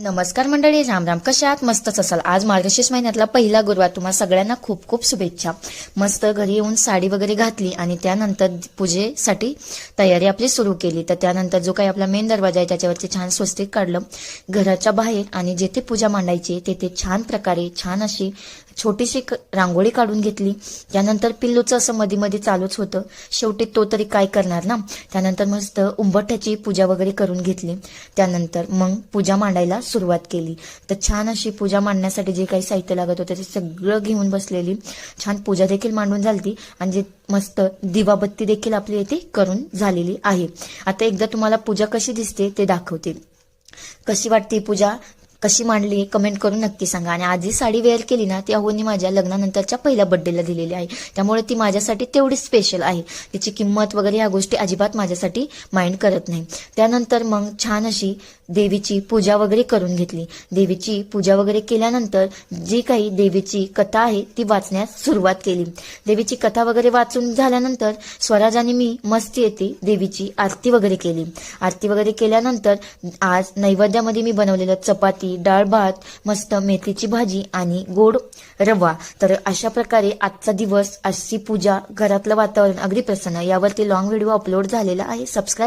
नमस्कार मंडळी राम राम कशा आहात? मस्तच असाल. आज मार्गशीर्ष महिन्यातला पहिला गुरुवार. तुम्हाला सगळ्यांना खूप खूप शुभेच्छा. मस्त घरी येऊन साडी वगैरे घातली आणि त्यानंतर पूजेसाठी तयारी आपली सुरू केली. तर त्यानंतर जो काही आपला मेन दरवाजा आहे त्याच्यावरती छान स्वस्तिक काढलं. घराच्या बाहेर आणि जेथे पूजा मांडायची तेथे छान प्रकारे छान अशी छोटीशी क- रांगोळी काढून घेतली. त्यानंतर पिल्लूचं असं मध्ये मध्ये चालूच होतं. शेवटी तो तरी काय करणार ना? त्यानंतर मस्त उंबरठ्याची पूजा वगैरे करून घेतली. त्यानंतर मग पूजा मांडायला सुरुवात केली. तर छान अशी पूजा मांडण्यासाठी जे काही साहित्य लागत होतं ते सगळं घेऊन बसलेली. छान पूजा देखील मांडून झालती. आणि जे मस्त दिवाबत्ती देखील आपली येथे करून झालेली आहे. आता एकदा तुम्हाला पूजा कशी दिसते ते दाखवते. कशी वाटते पूजा? कशी मांडली कमेंट करून नक्की सांगा. आणि आजी साडी वेअर केली ना ती अहोनी माझ्या लग्नानंतरच्या पहिल्या बर्थडेला दिलेली आहे. त्यामुळे ती माझ्यासाठी तेवढी स्पेशल आहे. तिची किंमत वगैरे या गोष्टी अजिबात माझ्यासाठी माइंड करत नाही. त्यानंतर मग छान अशी देवीची पूजा वगैरे करून घेतली. देवीची पूजा वगैरे केल्यानंतर जी काही देवीची कथा आहे ती वाचण्यास सुरुवात केली. देवीची कथा वगैरे वाचून झाल्यानंतर स्वराजाने मी मस्ती येते देवीची आरती वगैरे केली. आरती वगैरे केल्यानंतर आज नैवेद्यामध्ये मी बनवलेलं चपाती डाळ भात मस्त मेथीची भाजी आणि गोड रवा. तर अशा प्रकारे आजचा दिवस अशी पूजा घरातलं वातावरण अगदी प्रसन्न. यावरती लॉंग व्हिडिओ अपलोड झालेला आहे. सबस्क्राईब